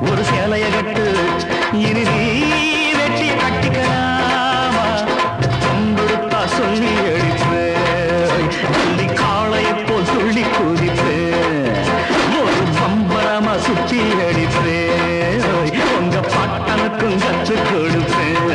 ஒரு சேலைய கட்டு. இனி வெற்றி கட்டிக்கலாமா? தொம்புடுத்தா சொல்லி அடிப்பேன் சொல்லி காளையை போல் சொல்லி குதிப்பேன். ஒரு பம்பரமா சுத்தி அடிப்பேன். உங்க பாட்டனுக்கும் கற்றுக் கொடுப்பேன்.